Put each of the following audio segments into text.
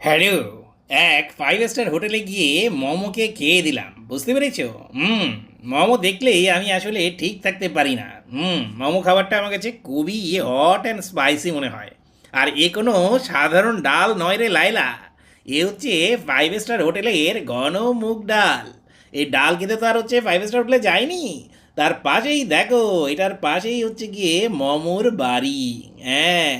Hello, এক five star হোটেলে গিয়ে মোমোকে খেয়ে দিলাম, বুঝতে পেরেছ? হুম, মোমো দেখলেই আমি আসলে ঠিক থাকতে পারি না। হুম, মোমো খাবারটা আমার কাছে খুবই হট অ্যান্ড স্পাইসি মনে হয়। আর এ কোনো সাধারণ ডাল নয় রে লাইলা এ হচ্ছে ফাইভ স্টার হোটেলের ঘন মুগ ডাল। এই ডাল খেতে তো আর হচ্ছে ফাইভ স্টার হোটেলে যায়নি তার পাশেই দেখো, এটার পাশেই হচ্ছে গিয়ে মোমোর বাড়ি। হ্যাঁ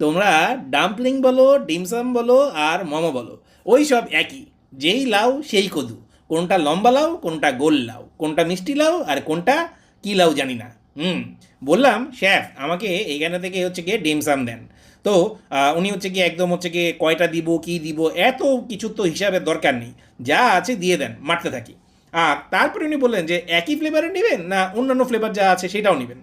তোমরা ডাম্পলিং বলো, ডিমসাম বলো আর মোমো বলো, ওই সব একই। যেই লাউ, সেই কদু। কোনটা লম্বা লাউ, কোনটা গোল লাউ। কোনটা মিষ্টি লাউ আর কোনটা কী লাউ জানি না। হুম, বললাম, শেফ, আমাকে এইখানে থেকে হচ্ছে গিয়ে ডিমসাম দেন। তো উনি হচ্ছে গিয়ে একদম হচ্ছে গিয়ে কয়টা দিব, কি দিব, এত কিছু তো হিসাবের দরকার নেই। যা আছে দিয়ে দেন, মারতে থাকি। আর তারপরে উনি বললেন যে, একই ফ্লেভারে নেবেন না অন্যান্য ফ্লেভার যা আছে সেটাও নেবেন?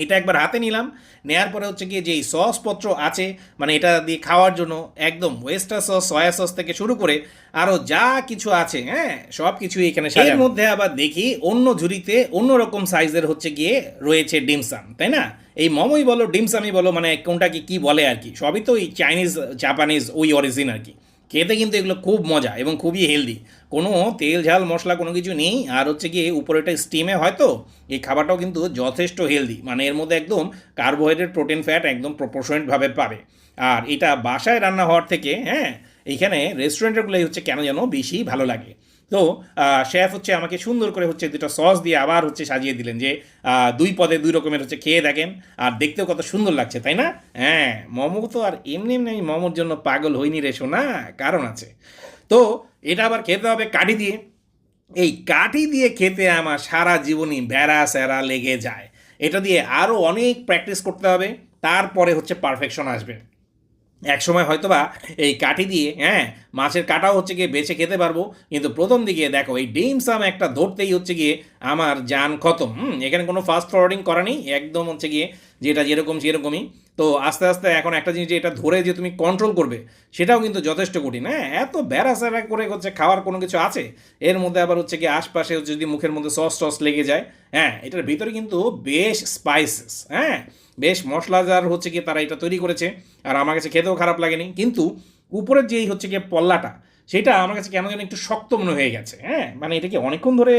এটা একবার হাতে নিলাম নেয়ার পরে হচ্ছে গিয়ে যেই সসপত্র আছে মানে এটা দিয়ে খাওয়ার জন্য একদম ওয়েস্টার সস সয়া সস থেকে শুরু করে আরও যা কিছু আছে হ্যাঁ সব কিছুই এখানে এর মধ্যে আবার দেখি অন্য ঝুড়িতে অন্য রকম সাইজের হচ্ছে গিয়ে রয়েছে ডিমসাম তাই না? এই মোমোই বলো ডিমসামই বলো মানে কোনটাকে কি বলে আর কি? সবই তো ওই চাইনিজ জাপানিজ ওই অরিজিন আর কি। খেতে কিন্তু এগুলো খুব মজা এবং খুবই হেলদি কোনো তেল, ঝাল, মশলা কোনো কিছু নেই। আর হচ্ছে গিয়ে উপরেটা স্টিমে হয়তো এই খাবারটাও কিন্তু যথেষ্ট হেলদি মানে এর মধ্যে একদম কার্বোহাইড্রেট প্রোটিন ফ্যাট একদম প্রপোর্শনেটভাবে পাবে। আর এটা বাসায় রান্না হওয়ার থেকে হ্যাঁ এইখানে রেস্টুরেন্টেরগুলোই হচ্ছে কেন যেন বেশি ভালো লাগে। তো শেফ হচ্ছে আমাকে সুন্দর করে হচ্ছে দুটো সস দিয়ে আবার হচ্ছে সাজিয়ে দিলেন যে দুই পদে দুই রকমের হচ্ছে খেয়ে দেখেন। আর দেখতেও কত সুন্দর লাগছে, তাই না? হ্যাঁ মোমো তো আর এমনি এমনি আমি মোমোর জন্য পাগল হইনি রে শোনা কারণ আছে। তো, এটা আবার খেতে হবে কাঠি দিয়ে। এই কাঠি দিয়ে খেতে আমার সারা জীবনই বেড়া স্যারা লেগে যায়। এটা দিয়ে আরও অনেক প্র্যাকটিস করতে হবে, তারপরে হচ্ছে পারফেকশন আসবে। এক সময় হয়তোবা এই কাঠি দিয়ে হ্যাঁ মাছের কাটাও হচ্ছে গিয়ে বেছে খেতে পারব। কিন্তু প্রথম দিকে দেখো, এই ডিম সাম একটা ধরতেই হচ্ছে গিয়ে আমার যান খতম। হুম, এখানে কোনো ফাস্ট ফরওয়ার্ডিং করা নেই, একদম হচ্ছে গিয়ে যেটা যেরকম সেরকমই। তো আস্তে আস্তে এখন একটা জিনিস যে এটা ধরে যে তুমি কন্ট্রোল করবে, সেটাও কিন্তু যথেষ্ট কঠিন। হ্যাঁ এত বেড়াচেরা করে হচ্ছে খাওয়ার কোনো কিছু আছে? এর মধ্যে আবার হচ্ছে গিয়ে আশপাশে যদি মুখের মধ্যে সস টস লেগে যায় হ্যাঁ এটার ভিতরে কিন্তু বেশ স্পাইসেস হ্যাঁ বেশ মশলাদার হচ্ছে গিয়ে তারা এটা তৈরি করেছে। আর আমার কাছে খেতেও খারাপ লাগেনি। কিন্তু উপরের যেই হচ্ছে গিয়ে পল্লাটা, সেটা আমার কাছে কেন যেন একটু শক্ত মনে হয়ে গেছে হ্যাঁ? মানে এটা কি অনেকক্ষণ ধরে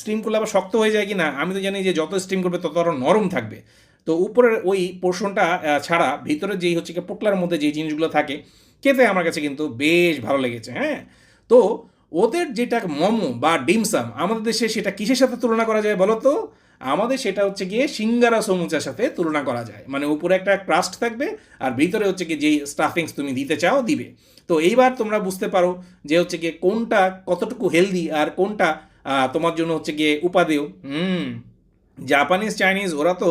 স্টিম করলে আবার শক্ত হয়ে যায় কি না আমি তো জানি যে যত স্টিম করবে তত আরও নরম থাকবে। তো উপরের ওই পোর্শনটা ছাড়া ভিতরে যেই হচ্ছে গিয়ে পোটলার মধ্যে যেই জিনিসগুলো থাকে, খেতে আমার কাছে কিন্তু বেশ ভালো লেগেছে হ্যাঁ? তো ওদের যেটা মোমো বা ডিমসাম আমাদের দেশে সেটা কিসের সাথে তুলনা করা যায় বলো তো? আমাদের সেটা হচ্ছে গিয়ে সিঙ্গারা সমুচার সাথে তুলনা করা যায়। মানে উপরে একটা ক্রাস্ট থাকবে আর ভিতরে হচ্ছে গিয়ে যেই স্টাফিংস তুমি দিতে চাও, দিবে। তো এইবার তোমরা বুঝতে পারো যে হচ্ছে গিয়ে কোনটা কতটুকু হেলদি আর কোনটা তোমার জন্য হচ্ছে গিয়ে উপাদেয়। হুম জাপানিজ চাইনিজ ওরা তো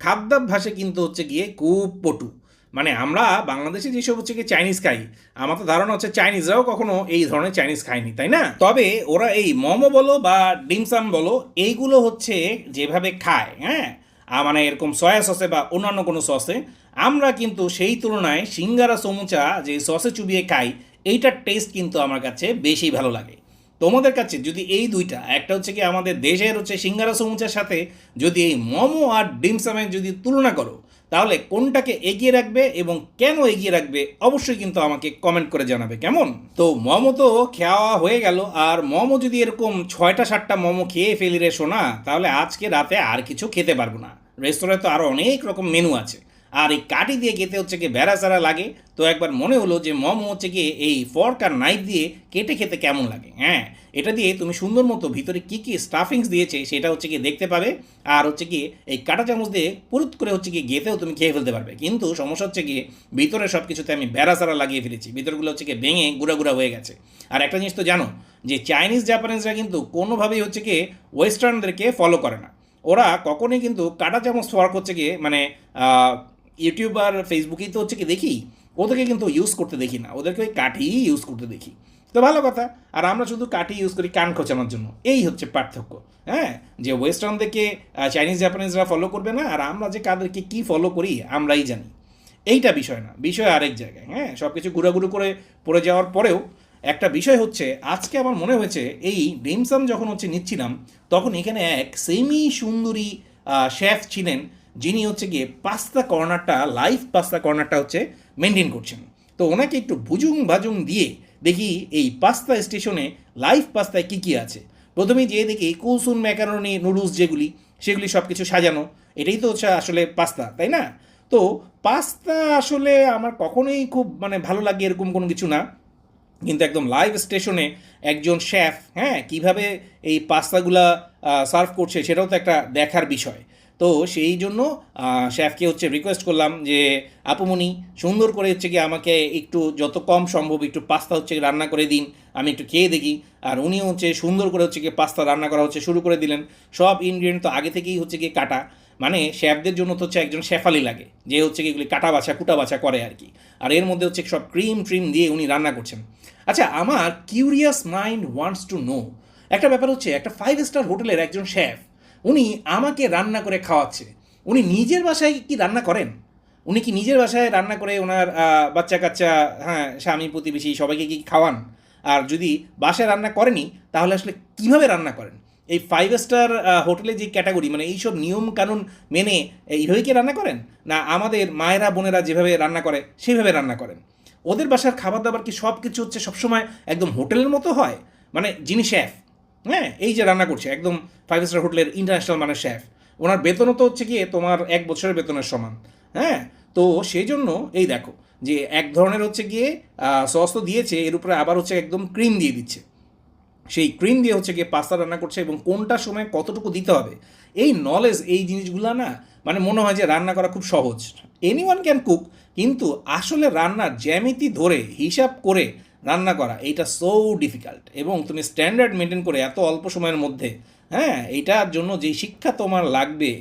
খাদ্যাভ্যাসে কিন্তু হচ্ছে গিয়ে খুব পটু। মানে আমরা বাংলাদেশে যেসব হচ্ছে গিয়ে চাইনিজ খাই, আমার তো ধারণা হচ্ছে চাইনিজরাও কখনো এই ধরনের চাইনিজ খায়নি, তাই না? তবে ওরা এই মোমো বলো বা ডিমসাম বলো, এইগুলো হচ্ছে যেভাবে খায় হ্যাঁ? মানে এরকম সয়া সসে বা অন্যান্য কোনো সসে আমরা কিন্তু সেই তুলনায় সিঙ্গারা সমুচা যে সসে চুবিয়ে খাই, এইটার টেস্ট কিন্তু আমার কাছে বেশি ভালো লাগে। তোমাদের কাছে যদি এই দুইটা, একটা হচ্ছে কি আমাদের দেশের হচ্ছে সিঙ্গারা সমুচার সাথে যদি এই মোমো আর ডিমসামের যদি তুলনা করো তাহলে কোনটাকে এগিয়ে রাখবে এবং কেন এগিয়ে রাখবে অবশ্যই কিন্তু আমাকে কমেন্ট করে জানাবে, কেমন? তো মোমো তো খাওয়া হয়ে গেল, আর মোমো যদি এরকম ছয়টা সাতটা মোমো খেয়ে ফেলি রে শোনা তাহলে আজকে রাতে আর কিছু খেতে পারব না। রেস্তোরাঁয় তো আরও অনেক রকম মেনু আছে। আর এই কাঠি দিয়ে খেতে হচ্ছে কি বেড়া চারা লাগে। তো একবার মনে হলো যে মোমো হচ্ছে কি এই ফর্ক আর নাইফ দিয়ে কেটে খেতে কেমন লাগে হ্যাঁ? এটা দিয়ে তুমি সুন্দর মতো ভিতরে কী কী স্টাফিংস দিয়েছে সেটা হচ্ছে কি দেখতে পাবে। আর হচ্ছে কি এই কাঁটা চামচ দিয়ে পুরুত করে হচ্ছে কি গেতেও তুমি খেয়ে ফেলতে পারবে। কিন্তু সমস্যা হচ্ছে গিয়ে ভিতরে সব কিছুতে আমি বেড়া চারা লাগিয়ে ফেলেছি। ভিতরগুলো হচ্ছে কি ভেঙে গুঁড়া গুঁড়া হয়ে গেছে। আর একটা জিনিস তো জানো যে চাইনিজ জাপানিজরা কিন্তু কোনোভাবেই হচ্ছে কি ওয়েস্টার্নদেরকে ফলো করে না। ওরা কখনোই কিন্তু কাটা চামচ ফর্ক হচ্ছে গিয়ে মানে ইউটিউব আর ফেসবুকেই তো হচ্ছে কি দেখি, ওদেরকে কিন্তু ইউজ করতে দেখি না, ওদেরকে ওই কাঠিই ইউজ করতে দেখি। তো ভালো কথা, আর আমরা শুধু কাঠি ইউজ করি কান খোঁচানোর জন্য, এই হচ্ছে পার্থক্য হ্যাঁ? যে ওয়েস্টার্নদেরকে চাইনিজ জাপানিজরা ফলো করবে না, আর আমরা যে কাদেরকে কি ফলো করি, আমরাই জানি। এইটা বিষয় না, বিষয় আরেক জায়গায় হ্যাঁ? সব কিছু গুঁড়াগুঁড়ো করে পড়ে যাওয়ার পরেও একটা বিষয় হচ্ছে, আজকে আমার মনে হয়েছে, এই ডিমসাম যখন হচ্ছে নিচ্ছিলাম, তখন এখানে এক সেমি সুন্দরী শেফ ছিলেন যিনি হচ্ছে গিয়ে পাস্তা কর্নারটা লাইভ পাস্তা কর্নারটা হচ্ছে মেনটেন করছেন। তো ওনাকে একটু ভুজুং ভাজুং দিয়ে দেখি এই পাস্তা স্টেশনে লাইভ পাস্তায় কী কী আছে। প্রথমেই যেয়ে দেখি কুলসুন ম্যাকারনি নুডলস যেগুলি, সেগুলি সব কিছু সাজানো। এটাই তো হচ্ছে আসলে পাস্তা তাই না? তো পাস্তা আসলে আমার কখনোই খুব মানে ভালো লাগে এরকম কোনো কিছু না। কিন্তু একদম লাইভ স্টেশনে একজন শেফ হ্যাঁ কীভাবে এই পাস্তাগুলা সার্ভ করছে সেটাও তো একটা দেখার বিষয়। তো সেই জন্য শেফকে হচ্ছে রিকোয়েস্ট করলাম যে আপুমনি সুন্দর করে হচ্ছে কি আমাকে একটু যত কম সম্ভব একটু পাস্তা হচ্ছে রান্না করে দিন, আমি একটু খেয়ে দেখি। আর উনিও হচ্ছে সুন্দর করে হচ্ছে কি পাস্তা রান্না করা হচ্ছে শুরু করে দিলেন। সব ইনগ্রিডিয়েন্ট তো আগে থেকেই হচ্ছে কি কাটা। মানে শেফদের জন্য তো হচ্ছে একজন শেফালি লাগে, যে হচ্ছে কি এগুলি কাটা বাছা, কুটা বাছা করে আর কি। আর এর মধ্যে হচ্ছে সব ক্রিম ট্রিম দিয়ে উনি রান্না করছেন। আচ্ছা আমার curious mind wants to know একটা ব্যাপার হচ্ছে একটা ফাইভ স্টার হোটেলের একজন শেফ উনি আমাকে রান্না করে খাওয়াচ্ছে। উনি নিজের বাসায় কি রান্না করেন? উনি কি নিজের বাসায় রান্না করে ওনার বাচ্চা কাচ্চা হ্যাঁ স্বামী, প্রতিবেশী সবাইকে কি খাওয়ান? আর যদি বাসায় রান্না করেনি, তাহলে আসলে কীভাবে রান্না করেন? এই ফাইভ স্টার হোটেলে যে ক্যাটাগরি মানে এইসব নিয়ম কানুন মেনে এইভাবে কি রান্না করেন? না আমাদের মায়েরা, বোনেরা যেভাবে রান্না করে সেইভাবে রান্না করেন। ওদের বাসার খাবার দাবার কি সব কিছু হচ্ছে সবসময় একদম হোটেলের মতো হয়? মানে যিনি শেফ হ্যাঁ এই যে রান্না করছে, একদম ফাইভ স্টার হোটেলের ইন্টারন্যাশনাল মানের শেফ ওনার বেতনও তো হচ্ছে গিয়ে তোমার এক বছরের বেতনের সমান হ্যাঁ? তো সেই জন্য, এই দেখো, যে এক ধরনের হচ্ছে গিয়ে সস তো দিয়েছে, এর উপরে আবার হচ্ছে একদম ক্রিম দিয়ে দিচ্ছে। সেই ক্রিম দিয়ে হচ্ছে গিয়ে পাস্তা রান্না করছে এবং কোনটা সময় কতটুকু দিতে হবে, এই নলেজ এই জিনিসগুলো না মানে মনে হয় যে রান্না করা খুব সহজ। এনি ওয়ান ক্যান কুক কিন্তু আসলে রান্নার জ্যামিতি ধরে, হিসাব করে রান্না করা, এইটা সো ডিফিকাল্ট এবং তুমি স্ট্যান্ডার্ড মেনটেন করে এত অল্প সময়ের মধ্যে হ্যাঁ এইটার জন্য যেই শিক্ষা তোমার লাগবে,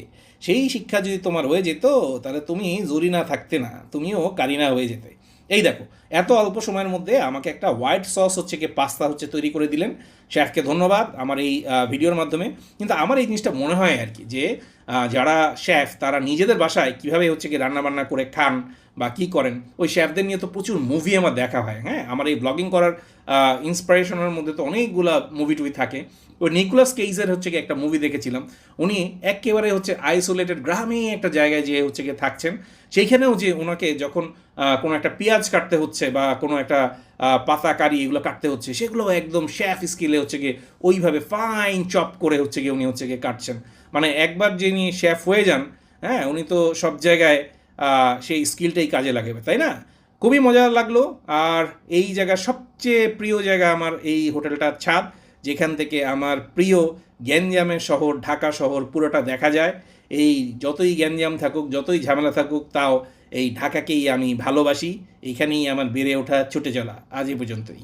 সেই শিক্ষা যদি তোমার হয়ে যেত, তাহলে তুমি জরিনা থাকতে না, তুমিও কারিনা হয়ে যেতে। এই দেখো, এত অল্প সময়ের মধ্যে আমাকে একটা হোয়াইট সস হচ্ছে কি পাস্তা হচ্ছে তৈরি করে দিলেন। শেফকে ধন্যবাদ আমার এই ভিডিওর মাধ্যমে। কিন্তু আমার এই জিনিসটা মনে হয় আর কি, যে যারা শেফ তারা নিজেদের বাসায় কীভাবে হচ্ছে কি রান্না বান্না করে খান বা কী করেন, ওই শেফদের নিয়ে তো প্রচুর মুভি আমার দেখা হয় হ্যাঁ? আমার এই ব্লগিং করার ইন্সপিরেশনের মধ্যে তো অনেকগুলা মুভি টুভি থাকে। ওই নিকোলাস কেইজের হচ্ছে কি একটা মুভি দেখেছিলাম। উনি একেবারে হচ্ছে আইসোলেটেড গ্রামে একটা জায়গায় যেয়ে হচ্ছে গিয়ে থাকছেন। সেইখানেও যে ওনাকে যখন কোনো একটা পেঁয়াজ কাটতে হচ্ছে বা কোনো একটা পাতা কারি এগুলো কাটতে হচ্ছে, সেগুলো একদম শেফ স্কিলে হচ্ছে গিয়ে ওইভাবে ফাইন চপ করে হচ্ছে গিয়ে উনি হচ্ছে গিয়ে কাটছেন। মানে একবার যিনি শেফ হয়ে যান হ্যাঁ উনি তো সব জায়গায় সেই স্কিলটাই কাজে লাগাবে, তাই না? খুবই মজা লাগল। আর এই জায়গার সবচেয়ে প্রিয় জায়গা আমার এই হোটেলটার ছাদ, যেখান থেকে আমার প্রিয় গ্যাঞ্জামের শহর, ঢাকা শহর পুরোটা দেখা যায়। এই যতই গ্যাঞ্জাম থাকুক, যতই ঝামেলা থাকুক, তাও এই ঢাকাকেই আমি ভালোবাসি। এইখানেই আমার বেড়ে ওঠা ছুটে চলা। আজ এ পর্যন্তই।